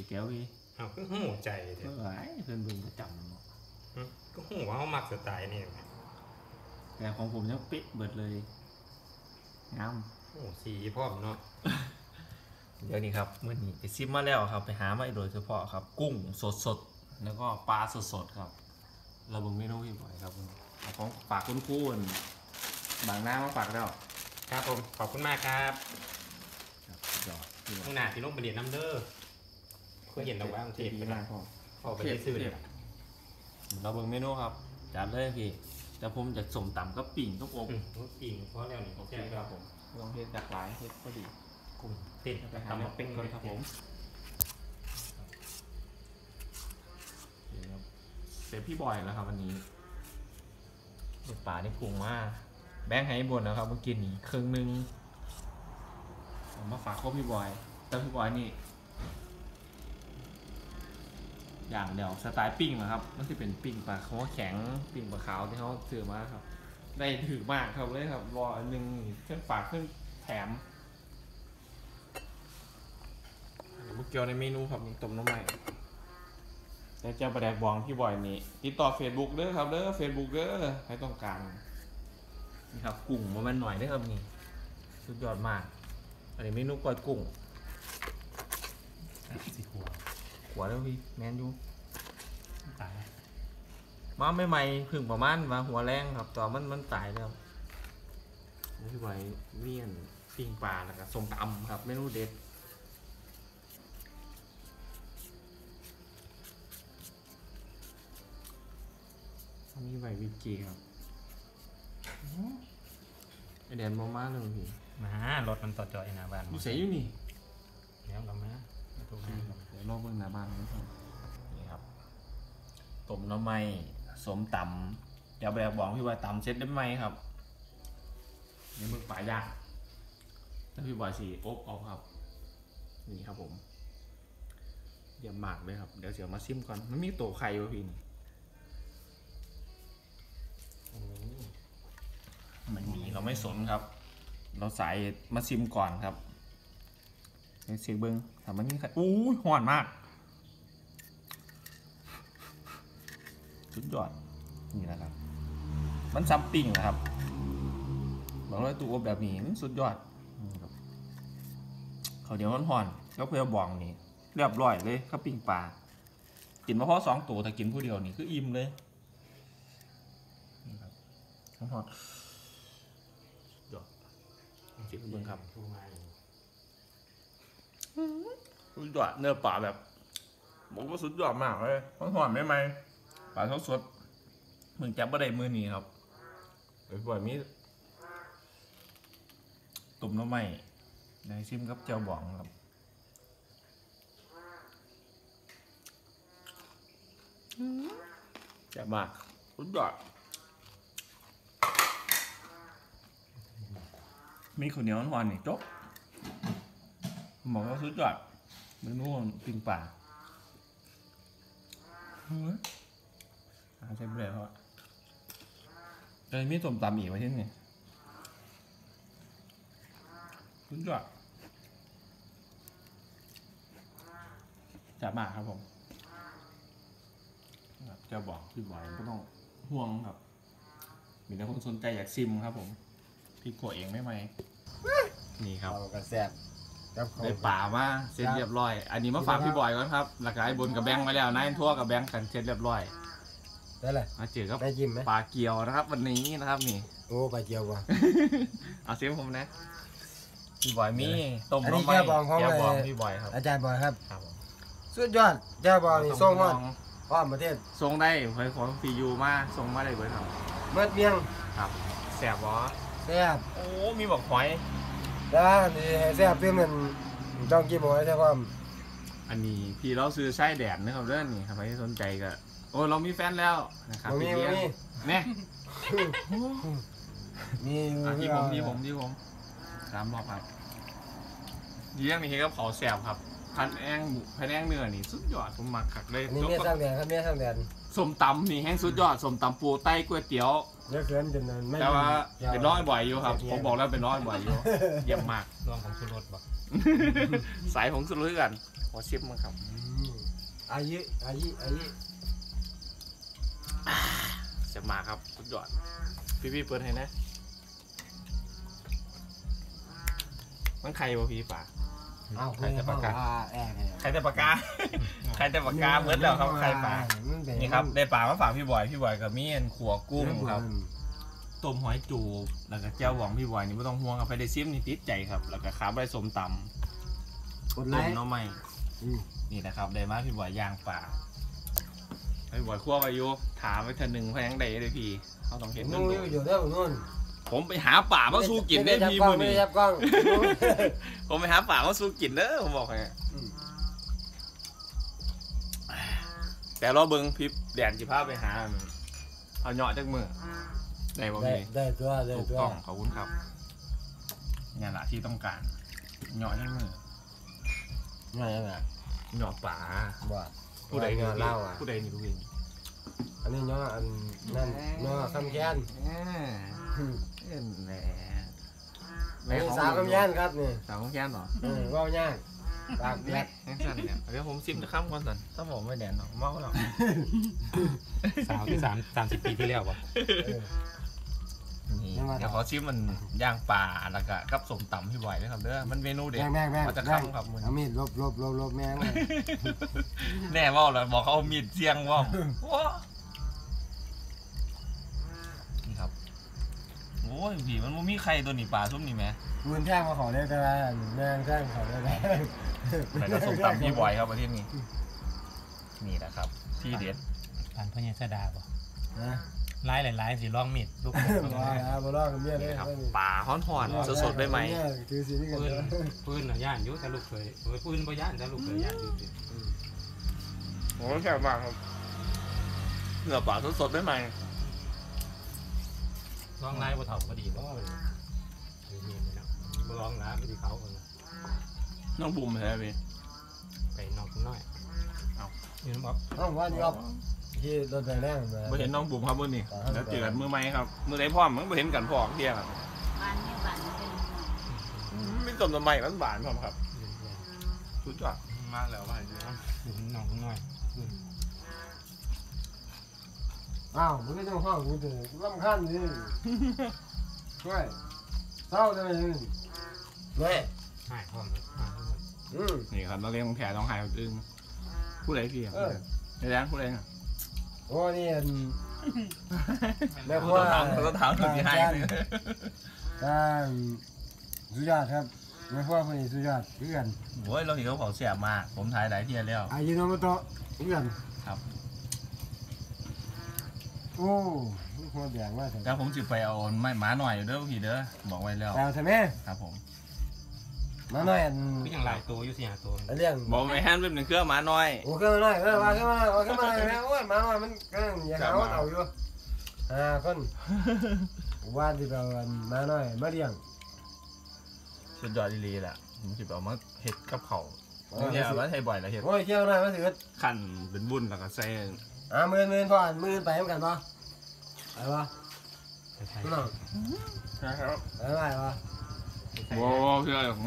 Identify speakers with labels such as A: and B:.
A: พี่แก้วพี่
B: เอาก็หูใจเถ
A: เมื่
B: อะ
A: อไหร่เพื่อนเบิ่งประจำเนาะ
B: อืมก็หูว่าเขามักสไตล์นี่
A: แต่ของผมยังเป๊ะเบิดเลยงาม
B: โอ้สีพร้อมเนาะ
A: เดี๋ยวนี้ครับเมื่อนี้ไปซิมมาแล้วครับ ไปหามาโดยเฉพาะครับ กุ้งสดสดๆแล้วก็ปลาสดสดๆครับ เราเบิ่งเมนูพี่บ่อยครับเอาของฝากคุณครูอั่นบางหน้ามาฝากแล้ว
B: ครับผมขอบคุณมากครับ
A: ครับสุดยอดพี่บ่อย
B: ข้างหน้าที่ลงไปเรียนน้ำเด้อ เคยเห็นเราว่าเทป
A: ดี
B: ไป
A: มา
B: นะ
A: กพ่อ
B: เอาไปซื้อเลย
A: เราเบิ่งเมนูครับจัดเลยพี่แต่ผมจะส่งต่ำกับปิ่งทุกอบ
B: อืมปิ่งเพราะแล้วนี่
A: โอเคครับผมลองเฮ็ดจากหลายเฮ็ดพอดี
B: กุ้งติด
A: ไปหาเนื้อเป็ดก่อนครับผมนี่ครับเซฟพี่บอยแล้วครับวันนี้ลูกป่านี่พุงมากแบงค์ให้บนนะครับเมื่อกี้นี้ครึ่งหนึงผมมาฝากครบพี่บอยแต่พี่บอยนี่ อย่างเดียวสไตล์ปิ้งนะครับ มันจะเป็นปิ้งปลาเขาแข็งปิ้งปลาขาวที่เขาซื้อมาครับ ได้ถือมากครับเลยครับรออันหนึงเครื่องฝากเครื่องแถมบุกเกียวในเมนูครับมีต้มน้ำใหม่แล้วเจ้าประแดกบองพี่บอยนี่ติดต่อเฟซบุ๊กเด้อครับเด้อเฟซบุ๊กเด้อใครต้องการนี่ครับกุ้งมามันหน่อยเด้อครับนี่สุดยอดมาก อันนี้เมนูก้อยกุ้ง
B: สีหัว
A: หัวแล้วพี่แมนยู
B: ตาย
A: มาไม่ใหม่ๆเพึ่งประมาณมาหัวแรงครับตอนมันมันตายแล้วนี่พี่บอยเมี่ยนปิ้งปลาแล้วก็ส้มตำครับเมนูเด็ดอันนี้ใบวิจีครับไอเดนมอมาเลยพี่
B: มารถมันต่อจอยหน้าบ้าน
A: อยู่เสียอยู่นี่
B: แล้วก็มาตัวนี้
A: เดี๋ยวรอเบิ่งหน้าบ้านกันก่อนนี่ครับต้มหน้ำไม้สมตำเดี๋ยวแบกบอกพี่บอยตำเซ็ตได้ไหมครับนี่มึงป่ายากแล้วพี่บอยสีอบเอาครับ นี่ครับผมเยี่ยมมากเลยครับ เดี๋ยวเสียวมาซิมก่อน มันมีตัวไข่วะพี่นี่
B: โอ้
A: มันมีเราไม่สนครับ เราใส่มาซิมก่อนครับ เดี๋ยวเสียงเบิ้งถามมันนี่ครอู้ยหอนมากสุดยอดนี่แหละครับ มันซัมปิ้งนะครับบอกเลยตู้อบแบบนี้มันสุดยอดเขาเดี๋ยวมันห่อนแล้วเพื่อบองนี่เรียบร้อยเลยข้าวปิ้งปลากินมาพอสองตัวแต่กินผู้เดียวนี่คืออิ่มเลยนี่ครับห่อนๆจิบเบิ่งครับ
B: ทูมาอยู่
A: สุดยอดเนื้อปลาแบบบอกว่าสุดยอดมากเลยหอมๆไหมไหมปลาสดๆมึงจับบ่ได้มือนี้ครับเดี๋ยวบ่อยมีตุ่มน้ำไหม้ในซิมกับเจ้าบองครับแจ่บมากสุดยอดมีข้าวเหนียวหวานๆนี่จบบอกว่าสุดยอด เมนูปิ้งป่าเฮ้ยหาใช้เบรดเขาอะแต่มีส้มตำอีกไว้ที่นี่สุดยอดจับมากครับผมครับจะบอกพี่บอยก็ต้องห่วงครับ มีแต่คนสนใจอยากซิมครับผม พี่กดเองได้ไหมนี่ครับ
C: เอากระแซ่บ กับเขา
A: ได้ป่ามาเสร็จเรียบร้อย อันนี้มาฝากพี่บอยก่อนครับหลักไอ้บนกับแบงค์มาแล้วนายทั่วกับแบงค์กันเสร็จเรียบร้อย
C: ได้เลย
A: มาเจอกับ
C: ได้ยิ้มไหม
A: ปลาเกียวนะครับ วันนี้นะครับนี่
C: โอ้ไปเจียวว่ะ
A: เอาเสียงผมนะพี่บอยมีต้ม
C: อันนี้
A: น้ำ
C: แก้วบองของ
A: แก้วบอง
C: ไอ้
A: พี่บอยครับ
C: อาจารย์บอยครับ
A: ครับผม
C: สุดยอดเจ้าบอลนี่ส่งฮอด
A: ต้ม
C: อ้อมประเทศ
A: ส่งได้เผยของฟียูมาส่งมาได้เบิร์ครับ
C: เบิดเมียง
A: ครับแสบบอ
C: แซ่บ
A: โอ้มีบอกหอย
C: แล้วนี่ให้แซ่บเพิ่มมันต้องกินหมดใช่ความ
A: อันนี้พี่เราซื้อไส้แดดนะครับเรื่องนี้ครับใครที่สนใจก็โอ้เรามีแฟนแล้วนะครับ
C: มี
A: พี่
C: บ่
A: เลี้ยง
C: มี
A: เนี่ยนี่ที่ผมที่ผมที่ผมสามรอบครับเลี้ยงนี่เห็นกับเขาแสบครับพันแองพันแองเนื้อนี่สุดยอดผมมักคักเลย
C: นนี้เมียทางแดนครับเมียทางแดน
A: ส้มตำนี่แห้งสุดยอดส้มตำปูไต้ก๋วยเตี๋ยว
C: เยอะเกินจนไม่
A: แต่ว่า
C: ดี๋ยว
A: เป็นร้อยบ่อยอยู่ครับ ผมบอกแล้วเป็นร้อยบ่อยอยู่เยี่ยมมาก
B: รวมของชูรสบ่
A: สายของสุดเลยกันขอชิมมั้งครับ
C: อืมอายุอายุอายุ
A: จะมาครับสุดยอดพี่พี่เปิดให้นะมันใครวะพี่ป่า
C: เอาคุยกันว่าแอบเนี่ย
A: ใครแต่ปากกา ใครแต่ปากกาเบิดแล้วครับใครป่านี่ครับได้ป่ามาฝากพี่บอยพี่บอยกับมีอันขัวกุ้งครับต้มหอยจูบแล้วก็แจ่วหวองพี่บอยนี่ไม่ต้องห่วงครับไปได้ซิมนี่ติดใจครับ แล้วก็ขาใบสมตำ
C: กดไล
A: ต้ม
C: ค์
A: หน้อไม้
C: อืม
A: นี่นะครับได้มาพี่บอยย่างป่าพี่บอยคั่วไปอยู่ถามไปเธอหนึ่งพยังได้เลยพี่เขาต้องเห็น
C: นู่
A: เงิ
C: น
A: น
C: อ
A: โด
C: ยู่
A: ด
C: อยู่เด้อนู่น
A: ผมไปหาป่ามาสู้กินได้พี่มือ
C: ไม่
A: นี่
C: ได้จับกล้องไม่ได้จับกล้อง
A: ผมไปหาป่ามาสู้กินเด้อผมบอกให้
C: อืม
A: แต่รอเบิ้งพี่แดนจิพาไปหา เอาเหยาะจากมือได้บ่
C: ได้
A: พี่
C: ได้ตัวได้
A: ถูก
C: ตัว
A: ต้องขอบคุณครับเนี่ยแหละที่ต้องการเหยาะจากมือ
C: ง่ายไหม
A: เหยาะป่า
C: บ่
A: ผู้ใด
C: เงา
A: นี่
C: เล่าอะ
A: ผู้ใดนี่รู้เอง
C: อันนี้เนาะอันนั่นเนาะคำแค้นอืม
A: เอ็นแหละ
C: อันนี้สาวคำแค้นครับนี่
A: สาวคำแค้นเหรอ
C: เออเว่ายากปากแปล
A: แม่
C: ก
A: แม่สั่นเนี่ยเดี๋ยวผมซิมจะข้ามก่อนสันถ้าผมไม่แดนหรอกเมาหรอก
B: สาวที่สามสามสิบปีที่แล้วป่ะ
C: เออ
A: นี่
C: ยังไง
A: เดี๋ยวขอชิมมันย่างปลาแล้วก็กับสมตำพี่ไหวด้วยครับเด้อมันเมนูเด็ด
C: แม่งแม่งแม่ง
A: มาจะ
C: แม่ง
A: ค้ำครับมึง
C: เอามีดลบลบลบลบแม่งเลย
A: แน่ว่าเลยบอกเขาเอามีดเสียงว่าว้านี่ครับโอ้ยพี่มันบ่มีใครตัวนี้ปลาซุ่มนี่แหม
C: มือแท่งมาขอได้ก็ได้แม่งแท่งขอได้ได้
A: แต่ก็สมตำพี่บอยครับประเทศนี้นี่แหละครับ ที่เด็ด
B: ผ่านพญาสดาป่ะ
C: นะ
B: ไล่หลายๆสีร่องมีดลูก
C: บ่แล้วบ่ลอกกับเมียได้
A: นี่ครับ
C: ไม่มี
A: ปลาฮ้อนๆสดๆได้ไหม
C: เนี่ยถือสีนี่กัน
B: ปืน
C: เด้อ
B: ปืนน่ะย่านอยุ่แต่ลูกเคยเออปืนบ่ย่านแต่ลูกเคยย่านอยู่สิ
A: โอ้แซ่บมากครับเนื้อปลาสดๆได้ไหม
B: ร่องไล่บ่เถ่าก็ดีบ่เลยมีๆนะบ่ร้องน้ำไม่ดีเขาเออ
A: น้องบุ๋มใช่ไหมพี่
B: ไปนอกน้อย
A: เอา
B: นี่น้ำบอก
C: ห้องว่าดีครับ ที่รถแดงแรงมา
A: ไม่เห็นน้องบุ๋มครับมื่อนี้
C: ครับ
A: แล้วเจอกันมือไหมครับมือไหนพร้อมมันไม่เห็นกันพร้อมเที่ยงครับ
D: บ้านเนี่ยบ้านเป็น
A: ไม่ต้นต้นไม้มันหวานพร้อมครับสุดยอดมากแล้วว่าจริงครับ
B: อยู่นอกน้อย
C: อ้าวมึงก็ต้องห้องกูถึงลำคันดิช่วยเศร้าได้ไหมนี่แม่
B: หายพร้อมเลยหายพร้อม
C: อืม
A: นี่ครับนักเรียนของแขต้องหายคนอื่นผู้ใดพี่ครับ
C: เออ
A: ในแรงผู้ใดอะ
C: โอ้นี่อันแม่
A: เขา
C: ครัว
A: ต้องถามเขาต้องถามคนที่ให้
C: ถ้าสุดยอดครับแม่พ่อคนนี้สุดยอดเพื่อน
A: โอ้ยเราเห็นเขาเผาเสียบมาก ผมถ่ายหลายเที่ยแล้ว
C: อายุโนโมโตะเพื่อน
A: ครับ
C: โอ้หัวแดงมากเลย
A: แล้วผมจะไปเอาไม้หมาหน่อยเด้อพี่เด้อบอกไว้แล้ว
C: แต่ใช่ไหม
A: ครับผม
C: มาหน่อยอัน
B: ก็ยังหลายตัวอยู่สี่ห้าตัว
C: เรื่อง
A: บอกไม่แฮนเป็นหนึ่งเครื่องหมาหน่อย
C: โอ้ขึ้นมาหน่อยเออมาขึ้นมาหน่อยมาขึ้นมาหน่อยแม่โอ้ยมาหน่อยมันก็อย่าหาว่าเอาอยู่อ่าคนว่าที่เราอันมาหน่อยมาเลี้ยง
A: สุดยอดดีๆแหละผมจะเอามาเห็ดกับเขาเนี่ยเอามาใช้บ่อยแล้วเห็ด
C: โอ้ยเที่ยวหน่อยมาถือ
A: ขั้นเป็นบุญแล้วก็ใส่
C: อ่าหมื่นหมื่นพ่อหมื่นไปเหมือนกันปะไปปะ
B: ใช่
C: พี่น้อง
A: นะครับ
C: ไปไปปะ
A: โว้คืออะไรขอ